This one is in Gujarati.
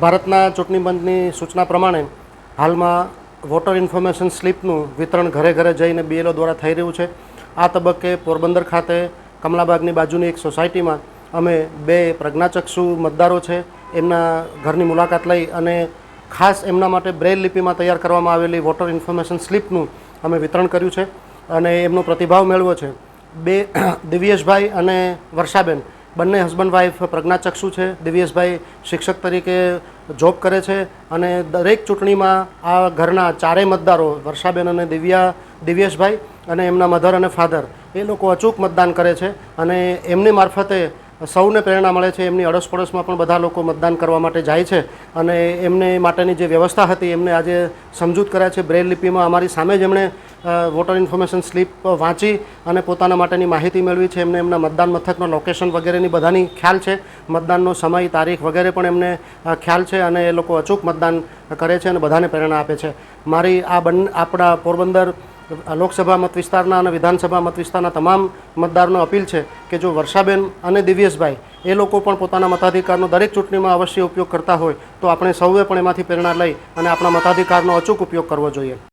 ભારતના ચૂંટણી પંચની સૂચના પ્રમાણે હાલમાં વોટર ઇન્ફોર્મેશન સ્લીપનું વિતરણ ઘરે ઘરે જઈને બીએલઓ દ્વારા થઈ રહ્યું છે. આ તબક્કે પોરબંદર ખાતે કમલાબાગની બાજુની એક સોસાયટીમાં અમે બે પ્રજ્ઞાચક્ષુ મતદારો છે. એમના ઘરની મુલાકાત લઈ અને ખાસ એમના માટે બ્રેલ લિપિમાં તૈયાર કરવામાં આવેલી વોટર ઇન્ફોર્મેશન સ્લીપનું અમે વિતરણ કર્યું છે અને એમનો પ્રતિભાવ મેળવ્યો છે. બે, દિવ્યેશભાઈ અને વર્ષાબેન બંને હસબન્ડ વાઈફ પ્રજ્ઞાચક્ષુ છે. દિવ્યેશભાઈ શિક્ષક તરીકે જોબ કરે છે અને દરેક ચૂંટણીમાં આ ઘરના ચારેય મતદારો, વર્ષાબેન અને દિવ્યા, દિવ્યેશભાઈ અને એમના મધર અને ફાધર એ લોકો અચૂક મતદાન કરે છે અને એમની મારફતે સૌને પ્રેરણા મળે છે, એમની અડોસપડોશમાં પણ બધા લોકો મતદાન કરવા માટે જાય છે અને એમને માટેની જે વ્યવસ્થા હતી, એમને આજે સમજૂત કર્યા છે. બ્રેલ લિપિમાં અમારી સામે જ એમણે વોટર ઇન્ફોર્મેશન સ્લીપ વાંચી અને પોતાના માટેની માહિતી મેળવી છે. એમને એમના મતદાન મથકનો લોકેશન વગેરેની બધાની ખ્યાલ છે. મતદાનનો સમય, તારીખ વગેરે પણ એમને ખ્યાલ છે અને એ લોકો અચૂક મતદાન કરે છે અને બધાને પ્રેરણા આપે છે. મારી આ બંને, આપણા પોરબંદર લોકસભા મત વિસ્તારના અને વિધાનસભા મત વિસ્તારના તમામ મતદારનો અપીલ છે કે જો વર્ષાબેન અને દિવ્યેશભાઈ એ લોકો પણ પોતાના મતાધિકારનો દરેક ચૂંટણીમાં અવશ્ય ઉપયોગ કરતા હોય, તો આપણે સૌએ પણ એમાંથી પ્રેરણા લઈ અને આપણા મતાધિકારનો અચૂક ઉપયોગ કરવો જોઈએ.